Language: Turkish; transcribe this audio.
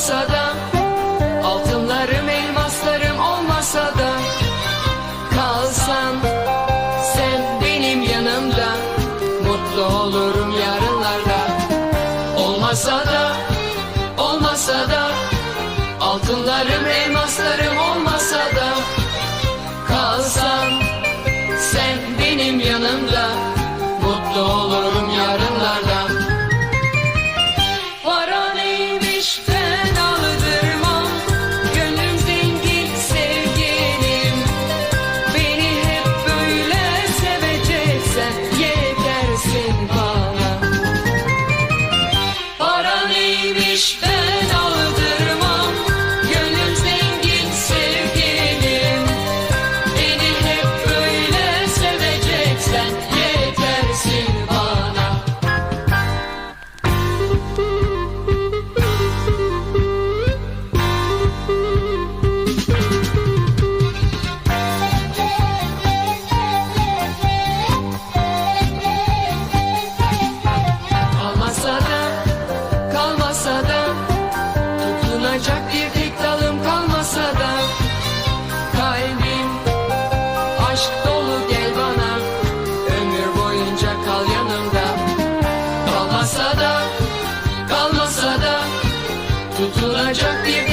olmasa da Altınlarım elmaslarım olmasa da Kalsan sen benim yanımda Mutlu olurum yarınlarda. Olmasa da olmasa da Altınlarım elmaslarım olmasa da Kalsan sen benim yanımda Mutlu olurum Ich will dolu gel bana. Ömür boyunca kal yanımda. Kalmasa da, kalmasa da Tutunacak bir